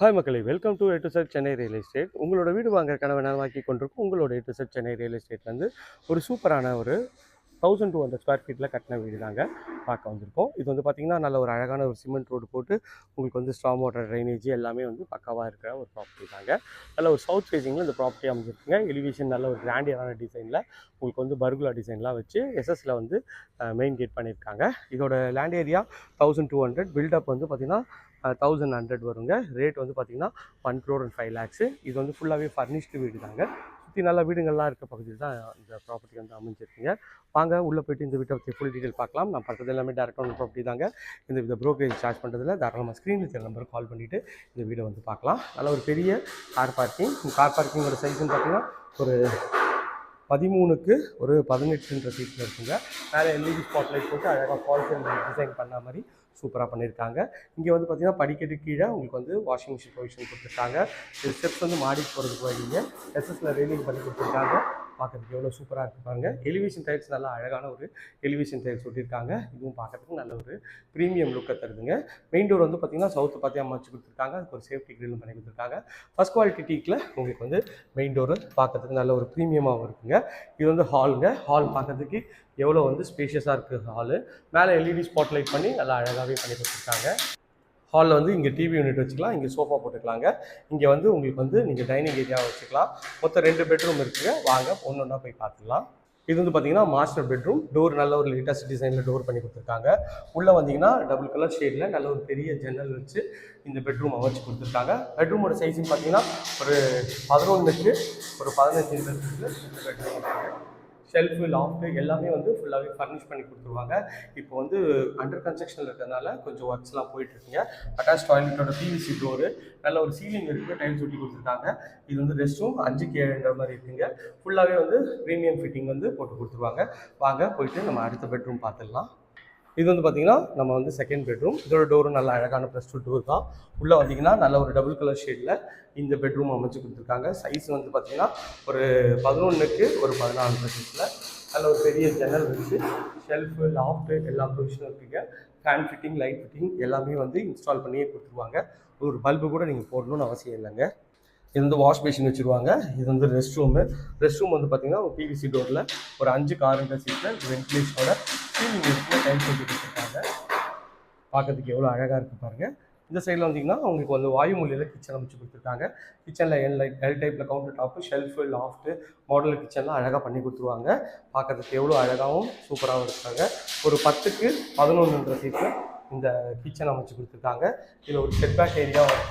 Hi மக்களை. Welcome to எட்டு sir Chennai real estate உங்களோட வீடு வாங்குற கனவை நனவாக்கி கொண்டிருக்கும். உங்களோட எட்டு சார் சென்னை ரியல் எஸ்டேட் வந்து ஒரு சூப்பரான ஒரு தௌசண்ட் டூ ஹண்ட்ரட் ஸ்கொயர் ஃபீட்டில் கட்டின வீடு தாங்க பார்க்க வந்திருக்கோம். இது வந்து பார்த்திங்கன்னா நல்ல ஒரு அழகான ஒரு சிமெண்ட் ரோடு போட்டு உங்களுக்கு வந்து ஸ்ட்ராங் வாட்டர் ட்ரைனேஜ் எல்லாமே வந்து பக்காவாக இருக்கிற ஒரு ப்ராப்பர்ட்டி தாங்க. நல்ல ஒரு சவுத் ஃபேஸிங்கில் இந்த ப்ராப்பர்ட்டி அமைஞ்சிருக்குங்க. எலிவேஷன் நல்ல ஒரு கிராண்டியரான டிசைனில் உங்களுக்கு வந்து பர்குலா டிசைன்லாம் வச்சு எஸ்எஸ்ல வந்து மெயின் கேட் பண்ணியிருக்காங்க. இதோட land area thousand two hundred built up வந்து பார்த்திங்கன்னா தௌசண்ட் ஹண்ட்ரட் வருங்க. ரேட் வந்து பார்த்தீங்கன்னா one crore and five lakhs இது வந்து ஃபுல்லாகவே ஃபர்னிஷ்டு வீடு தாங்க. சுற்றி நல்ல வீடுங்கள்லாம் இருக்க பகுதியில் தான் இந்த ப்ராப்பர்ட்டி வந்து அமைஞ்சிருக்குங்க. வாங்க உள்ளே போயிட்டு இந்த வீட்டை பற்றி ஃபுல் டீட்டெயில் பார்க்கலாம். நான் பண்ணுறது எல்லாமே டேரக்டாக ஒன் ப்ராப்பர்ட்டி தாங்க. இந்த வித ப்ரோக்கரேஜ் சார்ஜ் பண்ணுறதுல தாராளமாக ஸ்க்ரீனில் தெரிய நம்பருக்கு கால் பண்ணிவிட்டு இந்த வீடை வந்து பார்க்கலாம். நல்ல ஒரு பெரிய கார் பார்க்கிங் கார் பார்க்கிங்கோட சைஸ்ன்னு பார்த்தீங்கன்னா ஒரு பதிமூணுக்கு ஒரு பதினெட்டுன்ற சீட்டில் இருக்குங்க. மேலே எல்இடி ஸ்பாட்லைட் போட்டு அழகாக ஃபால்ஸ் டிசைன் பண்ண மாதிரி சூப்பராக பண்ணியிருக்காங்க இங்கே வந்து பார்த்திங்கன்னா படிக்கட்டு கீழே உங்களுக்கு வந்து வாஷிங் மிஷின் ப்ரொவிஷன் கொடுத்துருக்காங்க. ஸ்டெப்ஸ் வந்து மாடிக்கு போகிறதுக்கு வரீங்க எஸ்எஸ்சில் ரெயிலிங் பண்ணி கொடுத்துருக்காங்க. பார்க்குறதுக்கு எவ்வளோ சூப்பராக இருக்குது பாருங்கள் எலிவேஷன் டைல்ஸ் நல்லா அழகான ஒரு எலிவேஷன் டைல்ஸ் ஒட்டியிருக்காங்க. இதுவும் பார்க்கறதுக்கு நல்ல ஒரு ப்ரீமியம் லுக்கை தருதுங்க. மெயின் டோர் வந்து பார்த்திங்கன்னா சவுத்து பார்த்து அமைச்சு கொடுத்துருக்காங்க. அதுக்கு ஒரு சேஃப்டி கிரில் பண்ணி கொடுத்துருக்காங்க. ஃபஸ்ட் குவாலிட்டி டீக்கில் உங்களுக்கு வந்து மெயின் டோர் பார்க்கறதுக்கு நல்ல ஒரு ப்ரீமியமாகவும் இருக்குங்க. இது வந்து ஹாலுங்க ஹால் பார்க்கறதுக்கு எவ்வளோ வந்து ஸ்பேஷியஸாக இருக்குது ஹாலு மேலே எல்இடி ஸ்பாட் லைட் பண்ணி நல்லா அழகாகவே பண்ணி கொடுத்துருக்காங்க. ஹாலில் வந்து இங்கே டிவி யூனிட் வச்சுக்கலாம் இங்கே சோஃபா போட்டுக்கலாங்க. இங்கே வந்து உங்களுக்கு வந்து நீங்கள் டைனிங் ஏரியா வச்சுக்கலாம். மொத்தம் ரெண்டு பெட்ரூம் இருக்குங்க வாங்க ஒன்று ஒன்றா போய் பார்த்துக்கலாம். இது வந்து பார்த்தீங்கன்னா மாஸ்டர் பெட்ரூம் டோர் நல்ல ஒரு லேட்டஸ்ட் டிசைனில் டோர் பண்ணி கொடுத்துருக்காங்க. உள்ளே வந்தீங்கன்னா டபுள் கலர் ஷேடில் நல்ல ஒரு பெரிய ஜன்னல் வச்சு இந்த பெட்ரூம் அமைச்சு கொடுத்துருக்காங்க. பெட்ரூமோட சைஸும் பார்த்தீங்கன்னா ஒரு பதினொன்றுக்கு ஒரு பதினஞ்சு இருக்குது இந்த பெட்ரூம் ஷெல்ஃபு லாஃப்ட்டு எல்லாமே வந்து ஃபுல்லாகவே ஃபர்னிஷ் பண்ணி கொடுத்துருவாங்க. இப்போ வந்து அண்டர் கன்ஸ்ட்ரக்ஷனில் இருக்கிறதுனால கொஞ்சம் ஒர்க்ஸ்லாம் போயிட்டுருக்குங்க. அட்டாச் டாய்லெட்டோட பிவிசி டோரு நல்ல ஒரு சீலிங் இருக்குது டைல்ஸ் ஒட்டி கொடுத்துருக்காங்க. இது வந்து ரெஸ்ட் ரூம் அஞ்சுக்கு ஏழுன்ற மாதிரி இருக்குங்க. ஃபுல்லாகவே வந்து ப்ரீமியம் ஃபிட்டிங் வந்து போட்டு கொடுத்துருவாங்க. வாங்க போயிட்டு நம்ம அடுத்த பெட்ரூம் பார்த்துடலாம். இது வந்து பார்த்தீங்கன்னா நம்ம வந்து செகண்ட் பெட்ரூம் இதோட டோரும் நல்ல அழகான ப்ளஸ் டூ டோர் தான். உள்ளே வந்தீங்கன்னா நல்ல ஒரு டபுள் கலர் ஷேடில் இந்த பெட்ரூம் அமைச்சு கொடுத்துருக்காங்க. சைஸ் வந்து பார்த்தீங்கன்னா ஒரு பதினொன்றுக்கு ஒரு பதினாலு சைஸில் நல்ல ஒரு பெரிய ஜன்னல் இருக்குது ஷெல்ஃபு லாஃப்ட்டு எல்லா ப்ரொவிஷனும் இருக்குங்க. ஃபேன் ஃபிட்டிங் லைட் ஃபிட்டிங் எல்லாமே வந்து இன்ஸ்டால் பண்ணியே கொடுத்துருவாங்க. ஒரு பல்பு கூட நீங்கள் போடணும்னு அவசியம் இல்லைங்க. இது வந்து வாஷ் பேஷின் வச்சுருவாங்க. இது வந்து ரெஸ்ட் ரூமு. ரெஸ்ட் ரூம் வந்து பார்த்தீங்கன்னா ஒரு பிவிசி டோரில் ஒரு அஞ்சு காரண்டர் சீட்டில் வென்டிலேஷனோட சீலிங் டைல்ஸ் வச்சு கொடுத்துருக்காங்க பார்க்கறதுக்கு எவ்வளோ அழகாக இருக்குது பாருங்கள் இந்த சைடில் வந்தீங்கன்னா உங்களுக்கு வந்து வாயு மொழியில் கிச்சன் அமைச்சு கொடுத்துருக்காங்க. கிச்சனில் எல் எல் டைப்பில் counter top shelf loft model கிச்சன்லாம் அழகாக பண்ணி கொடுத்துருவாங்க. பார்க்கறதுக்கு எவ்வளோ அழகாகவும் சூப்பராகவும் இருக்காங்க. ஒரு பத்துக்கு பதினொன்றுன்ற சீட்டில் இந்த கிச்சன் அமைச்சு கொடுத்துருக்காங்க. இதில் ஒரு செட் பேக் ஏரியா